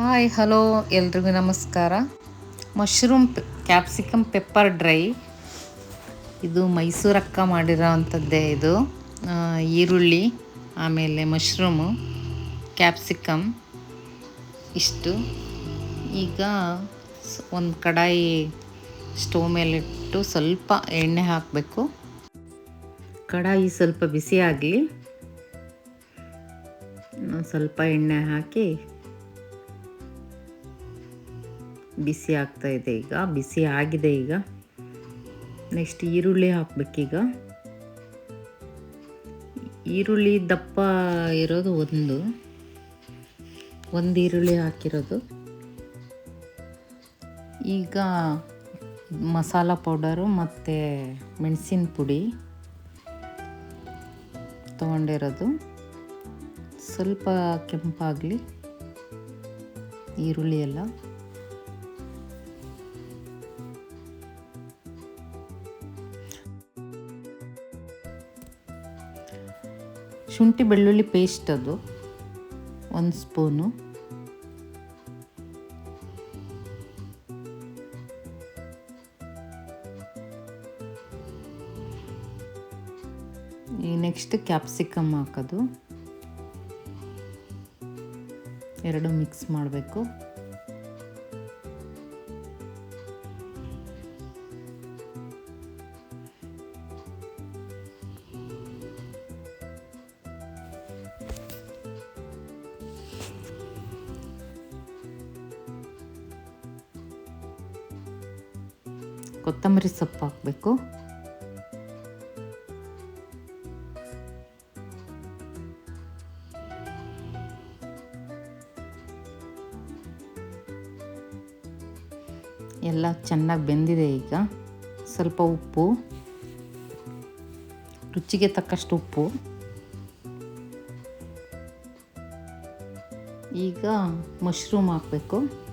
Hi, hello, ಎಲ್ರಿಗೂ ನಮಸ್ಕಾರ. Mushroom capsicum pepper dry. ಇದು ಮೈಸೂರಕ್ಕ ಮಾಡಿರೋ ಅಂಥದ್ದೇ ಇದು ಈರುಳ್ಳಿ, ಆಮೇಲೆ ಮಶ್ರೂಮು, ಕ್ಯಾಪ್ಸಿಕಮ್. ಇಷ್ಟು. ಈಗ ಒಂದು ಕಡಾಯಿ ಸ್ಟೋವ್ ಇಟ್ಟು ಸ್ವಲ್ಪ ಎಣ್ಣೆ ಹಾಕಬೇಕು. ಕಡಾಯಿ ಸ್ವಲ್ಪ ಬಿಸಿ ಆಗಲಿ ಸ್ವಲ್ಪ ಎಣ್ಣೆ ಹಾಕಿ ಬಿಸಿ ಆಗ್ತಾ ಇದೆ ಈಗ, ಬಿಸಿ ಆಗಿದೆ ಈಗ. ನೆಕ್ಸ್ಟ್ ಈರುಳ್ಳಿ ಹಾಕ್ಬೇಕೀಗ. ಈರುಳ್ಳಿ ದಪ್ಪ ಇರೋದು ಒಂದು. ಒಂದು ಈರುಳ್ಳಿ ಹಾಕಿರೋದು. ಈಗ ಮಸಾಲ ಪೌಡರು ಮತ್ತು ಮೆಣಸಿನ ಪುಡಿ ತೊಗೊಂಡಿರೋದು. ಸ್ವಲ್ಪ ಕೆಂಪಾಗಲಿ ಈರುಳ್ಳಿ ಎಲ್ಲ. ಶುಂಠಿ ಬೆಳ್ಳುಳ್ಳಿ ಪೇಸ್ಟ್ ಅದು. ಒಂದು ಸ್ಪೂನು ಈ ನೆಕ್ಸ್ಟ್ ಕ್ಯಾಪ್ಸಿಕಮ್ ಹಾಕೋದು. ಎರಡು ಮಿಕ್ಸ್ ಮಾಡಬೇಕು. ಕೊತ್ತಂಬರಿ ಸೊಪ್ಪು ಹಾಕಬೇಕು. ಎಲ್ಲ ಚೆನ್ನಾಗಿ ಬೆಂದಿದೆ ಈಗ. ಸ್ವಲ್ಪ ಉಪ್ಪು. ರುಚಿಗೆ ತಕ್ಕಷ್ಟು ಉಪ್ಪು. ಈಗ ಮಶ್ರೂಮ್ ಹಾಕಬೇಕು.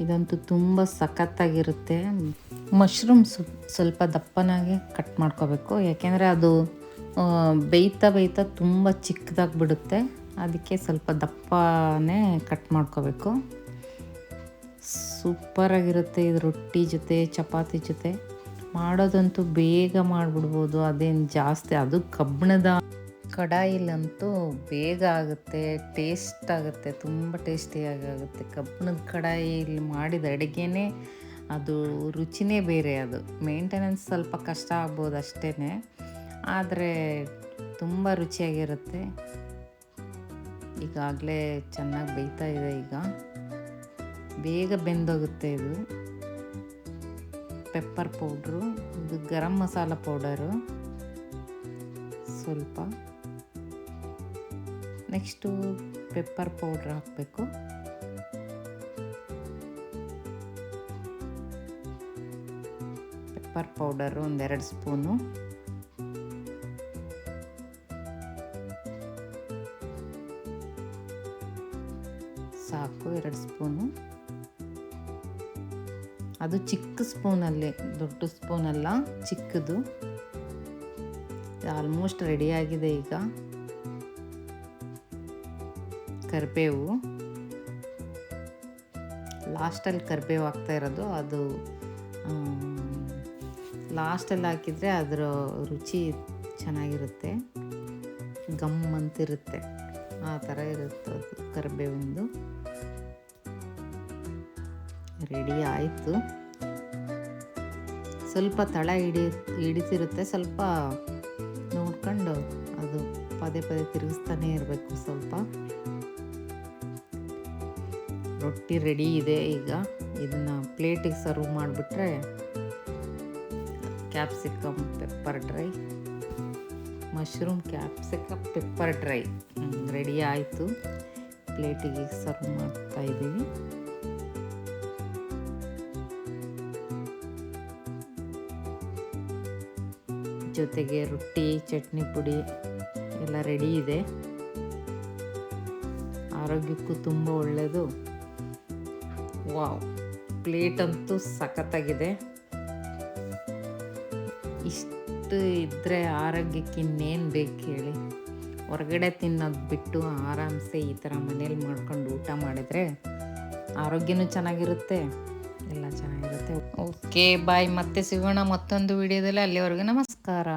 ಇದಂತೂ ತುಂಬ ಸಖತ್ತಾಗಿರುತ್ತೆ. ಮಶ್ರೂಮ್ ಸ್ವಲ್ಪ ದಪ್ಪನಾಗೆ ಕಟ್ ಮಾಡ್ಕೋಬೇಕು. ಯಾಕೆಂದರೆ ಅದು ಬೇಯ್ತಾ ಬೇಯ್ತಾ ತುಂಬ ಚಿಕ್ಕದಾಗಿ ಬಿಡುತ್ತೆ ಅದಕ್ಕೆ ಸ್ವಲ್ಪ ದಪ್ಪನೇ ಕಟ್ ಮಾಡ್ಕೋಬೇಕು. ಸೂಪರಾಗಿರುತ್ತೆ ಇದು ರೊಟ್ಟಿ ಜೊತೆ, ಚಪಾತಿ ಜೊತೆ. ಮಾಡೋದಂತೂ ಬೇಗ ಮಾಡಿಬಿಡ್ಬೋದು. ಅದೇನು ಜಾಸ್ತಿ, ಅದು ಕಬ್ಬಿಣದ ಕಡಾಯಿಲಂತೂ ಬೇಗ ಆಗುತ್ತೆ, ಟೇಸ್ಟ್ ಆಗುತ್ತೆ, ತುಂಬ ಟೇಸ್ಟಿಯಾಗಿ ಆಗುತ್ತೆ. ಕಬ್ಬಿಣದ ಕಡಾಯಿಲಿ ಮಾಡಿದ ಅಡುಗೆನೇ ಅದು ರುಚಿನೇ ಬೇರೆ ಅದು. ಮೇಂಟೆನೆನ್ಸ್ ಸ್ವಲ್ಪ ಕಷ್ಟ ಆಗ್ಬೋದು ಅಷ್ಟೇ ಆದರೆ ತುಂಬ ರುಚಿಯಾಗಿರುತ್ತೆ. ಈಗಾಗಲೇ ಚೆನ್ನಾಗಿ ಬೇಯ್ತಾ ಇದೆ ಈಗ. ಬೇಗ ಬೆಂದೋಗುತ್ತೆ ಇದು. ಪೆಪ್ಪರ್ ಪೌಡ್ರು, ಇದು ಗರಂ ಮಸಾಲ ಪೌಡರು. ಸ್ವಲ್ಪ. ನೆಕ್ಸ್ಟು ಪೆಪ್ಪರ್ ಪೌಡ್ರ್ ಹಾಕಬೇಕು. ಪೆಪ್ಪರ್ ಪೌಡರು ಒಂದೆರಡು ಸ್ಪೂನು. ಸಾಕು, ಎರಡು ಸ್ಪೂನು. ಅದು ಚಿಕ್ಕ ಸ್ಪೂನಲ್ಲಿ, ದೊಡ್ಡ ಸ್ಪೂನಲ್ಲ, ಚಿಕ್ಕದು. ಆಲ್ಮೋಸ್ಟ್ ರೆಡಿಯಾಗಿದೆ ಈಗ. ಕರಿಬೇವು. ಲಾಸ್ಟಲ್ಲಿ ಕರಿಬೇವು ಹಾಕ್ತಾ ಇರೋದು. ಅದು ಲಾಸ್ಟಲ್ಲಿ ಹಾಕಿದರೆ ಅದರ ರುಚಿ ಚೆನ್ನಾಗಿರುತ್ತೆ. ಗಮ್ ಅಂತಿರುತ್ತೆ. ಆ ಥರ ಇರುತ್ತೆ ಅದು ಕರಿಬೇವಿಂದು. ರೆಡಿ ಆಯಿತು. ಸ್ವಲ್ಪ ತಳ ಹಿಡಿ, ಹಿಡಿತಿರುತ್ತೆ. ಸ್ವಲ್ಪ ನೋಡ್ಕೊಂಡು ಅದು ಪದೇ ಪದೇ ತಿರುಗಿಸ್ತಾನೇ ಇರಬೇಕು ಸ್ವಲ್ಪ. ರೊಟ್ಟಿ ರೆಡಿ ಇದೆ ಈಗ. ಇದನ್ನು ಪ್ಲೇಟಿಗೆ ಸರ್ವ್ ಮಾಡಿಬಿಟ್ರೆ capsicum, pepper dry, mushroom capsicum, pepper dry. Ready ಆಯಿತು. ಪ್ಲೇಟಿಗೆ ಸರ್ವ್ ಮಾಡ್ತಾ ಇದ್ದೀವಿ. ಜೊತೆಗೆ ರೊಟ್ಟಿ, ಚಟ್ನಿ ಪುಡಿ ಎಲ್ಲ ರೆಡಿ ಇದೆ. ಆರೋಗ್ಯಕ್ಕೂ ತುಂಬ ಒಳ್ಳೆಯದು ವಾವ್, ಪ್ಲೇಟ್ ಅಂತೂ ಸಖತ್ತಾಗಿದೆ. ಇಷ್ಟು ಇದ್ದರೆ ಆರೋಗ್ಯಕ್ಕೆ ಇನ್ನೇನು ಬೇಕು ಹೇಳಿ. ಹೊರಗಡೆ ತಿನ್ನೋದು ಬಿಟ್ಟು ಆರಾಮ್ಸೆ ಈ ಥರ ಮನೇಲಿ ಮಾಡ್ಕೊಂಡು ಊಟ ಮಾಡಿದರೆ ಆರೋಗ್ಯನೂ ಚೆನ್ನಾಗಿರುತ್ತೆ, ಎಲ್ಲ ಚೆನ್ನಾಗಿರುತ್ತೆ. ಓಕೆ ಬಾಯ್ ಮತ್ತೆ ಸಿಗೋಣ ಮತ್ತೊಂದು ವಿಡಿಯೋದಲ್ಲಿ. ಅಲ್ಲಿವರೆಗೂ ನಮಸ್ಕಾರ.